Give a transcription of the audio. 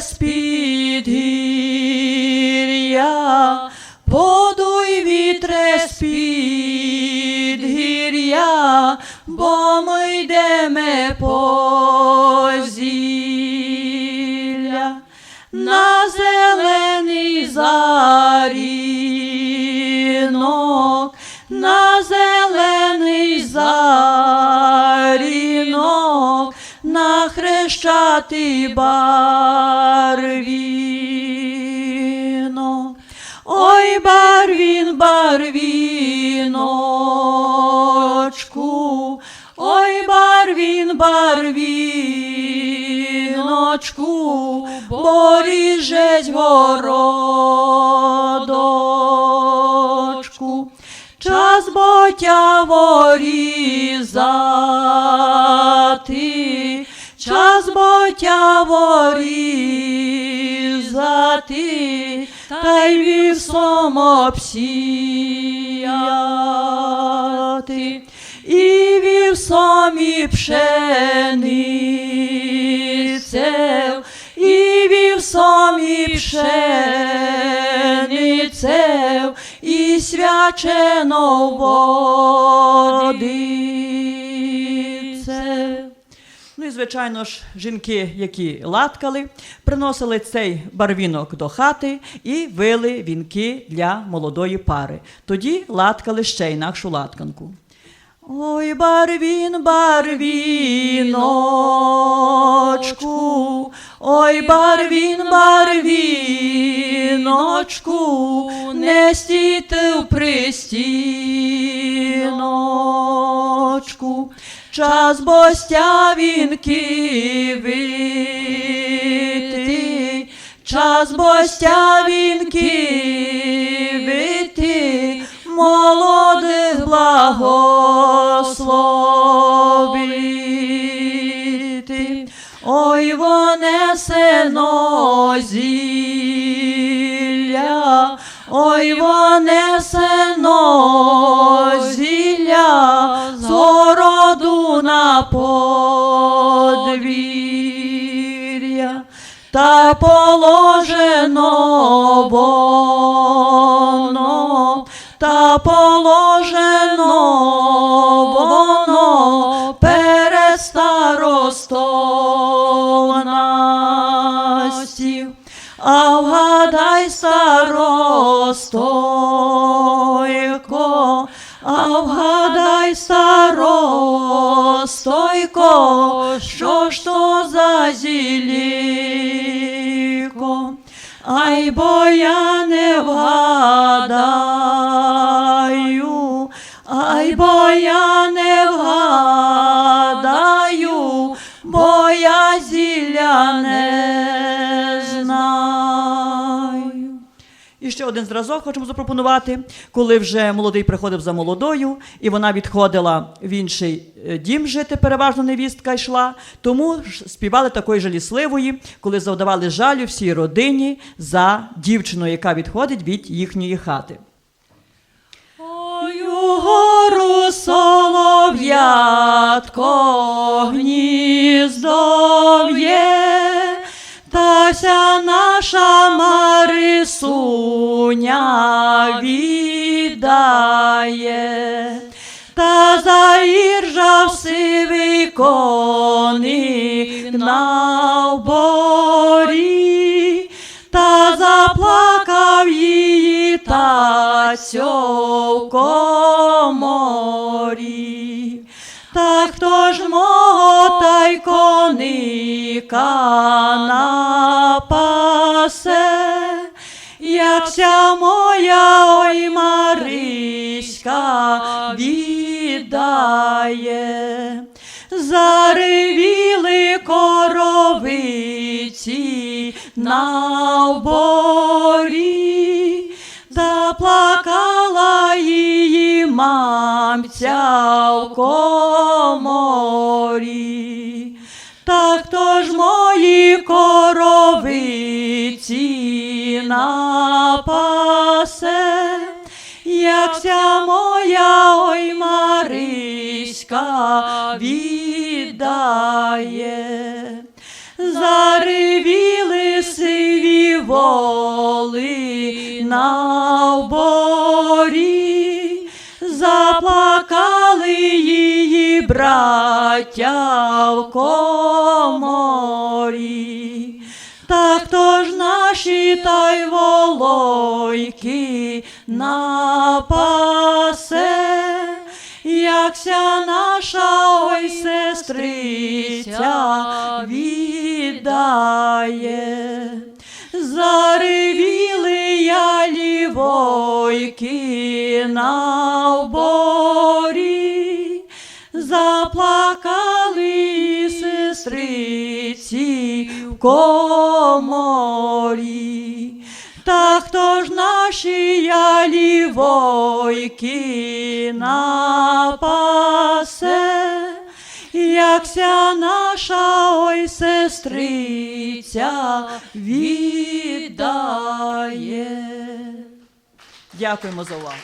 з-під подуй вітре з-під бо ми йдемо по зілля. На зелений зарінок, на зелений зарінок, хрещатий барвінок. Ой, барвін, барвіночку, ой, барвін, барвіночку, боріжець городочку. Час боття ворізати, боття ворізати, та й вівсом обсіяти, і вівсом і пшеницею, і вівсом і пшеницею, і свячено водицею. Звичайно ж, жінки, які латкали, приносили цей барвінок до хати і вили вінки для молодої пари. Тоді латкали ще інакшу латканку. Ой, барвін, барвіночку, ой, барвін, барвіночку, не стійте в пристіночку, час бостя вінки вити, час бостя вінки вити, молодих благословити. Ой, вонесено зілля, ой, вонесено зілля, з городу на подвір'я, та положено воно, та положено воно перед старостом настів. А вгадай старостойко, а вгадай старостойко, що ж то за зіліко? Ай, бо я не вгадаю, ай, бо я не вгадаю, бо я зілля Ще один зразок хочемо запропонувати, коли вже молодий приходив за молодою, і вона відходила в інший е, дім жити, переважно невістка йшла. Тому співали такої жалісливої, коли завдавали жалю всій родині за дівчиною, яка відходить від їхньої хати. Ой, гору солов'ятко гніздо в'є, наша Марисуня віддає, та заіржав сивий коник на оборі, та заплакав її тацьо в коморі. Та хто ж мого та й коника напасе, якся моя ой Мариська віддає. Заревіли коровиці на оборі, заплакала її мамця в коморі. Коровиці напасе, якся моя ой Мариська віддає. Заревіли воли на оборі, заплакали її браття в коморі. Так то ж наші та й волойки напасе, якся наша ой сестриця віддає. Заревіли я лівойки на в коморі. Та хто ж наші я лівойки напасе, якся наша ой сестриця віддає. Дякуємо за увагу.